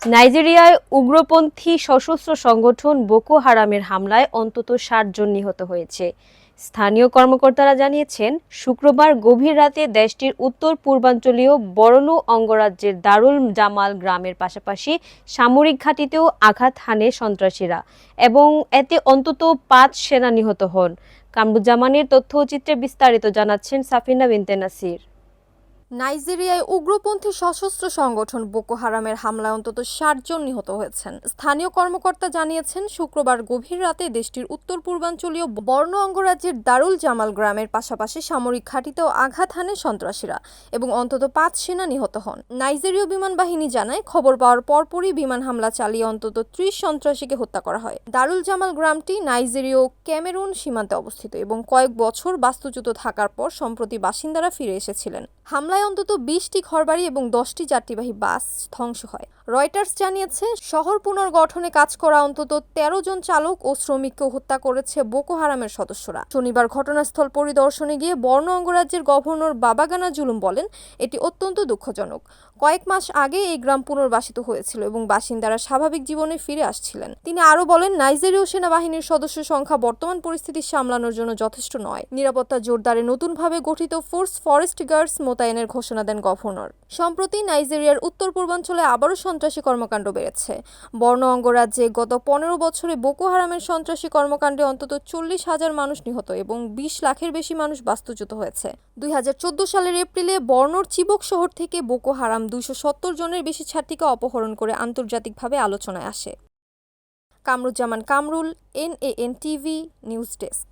নাইজেরিয়ায় উগ্রপন্থী সশস্ত্র সংগঠন বোকো হারামের হামলায় অন্তত ষাট জন নিহত হয়েছে। স্থানীয় কর্মকর্তারা জানিয়েছেন, শুক্রবার গভীর রাতে দেশটির উত্তর পূর্বাঞ্চলীয় বরনু অঙ্গরাজ্যের দারুল জামাল গ্রামের পাশাপাশি সামরিক ঘাঁটিতেও আঘাত হানে সন্ত্রাসীরা এবং এতে অন্তত পাঁচ সেনা নিহত হন। কামরুজ্জামানের তথ্যচিত্রে বিস্তারিত জানাচ্ছেন সাফিনা বিনতে নাসির। নাইজেরিয়ায় উগ্রপন্থী সশস্ত্র সংগঠন বোকো হারামের হামলায় অন্তত ষাট জন নিহত হয়েছেন। স্থানীয় কর্মকর্তা জানিয়েছেন, শুক্রবার গভীর রাতে দেশটির উত্তর পূর্বাঞ্চলীয় বর্ণ অঙ্গরাজ্যের দারুল জামাল গ্রামের পাশাপাশি সামরিক ঘাঁটিতেও আঘাত হানে সন্ত্রাসীরা এবং অন্তত পাঁচ সেনা নিহত হন। নাইজেরীয় বিমান বাহিনী জানায়, খবর পাওয়ার পরপরই বিমান হামলা চালিয়ে অন্তত ত্রিশ সন্ত্রাসীকে হত্যা করা হয়। দারুল জামাল গ্রামটি নাইজেরীয় ক্যামেরুন সীমান্তে অবস্থিত এবং কয়েক বছর বাস্তুচ্যুত থাকার পর সম্প্রতি বাসিন্দারা ফিরে এসেছিলেন। হামলায় অন্তত বিশটি ঘরবাড়ি এবং দশটি যাত্রীবাহী বাস ধ্বংস হয়। রয়টার্স জানিয়েছে, শহর পুনর্গঠনে কাজ করা অন্তত তেরো জন চালক ও শ্রমিককে হত্যা করেছে বোকো হারামের সদস্যরা। শনিবার ঘটনাস্থল পরিদর্শনে গিয়ে বর্ণ অঙ্গরাজ্যের গভর্নর বাবাগানা জুলুম বলেন, এটি অত্যন্ত দুঃখজনক। কয়েক মাস আগে এই গ্রাম পুনর্বাসিত হয়েছিল এবং বাসিন্দারা স্বাভাবিক জীবনে ফিরে আসছিলেন। তিনি আরও বলেন, নাইজেরীয় সেনাবাহিনীর সদস্য সংখ্যা বর্তমান পরিস্থিতি সামলানোর জন্য যথেষ্ট নয়। নিরাপত্তা জোরদারে নতুনভাবে গঠিত ফোর্স ফরেস্ট গার্ডস মোতায়েনের ঘোষণা দেন গভর্নর। সম্প্রতি নাইজেরিয়ার উত্তর পূর্বাঞ্চলে আবারও সন্ত্রাসী কর্মকাণ্ড বেড়েছে। বর্ণ অঙ্গরাজ্যে গত পনেরো বছরে বোকো হারামের সন্ত্রাসী কর্মকাণ্ডে অন্তত চল্লিশ হাজার মানুষ নিহত এবং বিশ লাখের বেশি মানুষ বাস্তুচ্যুত হয়েছে। দুই হাজার চোদ্দ সালের এপ্রিলে বর্ণর চিবক শহর থেকে বোকো হারাম দুইশো সত্তর জনের বেশি ছাত্রীকে অপহরণ করে আন্তর্জাতিকভাবে আলোচনায় আসে। Kamruzzaman Kamrul, NAN TV, news desk.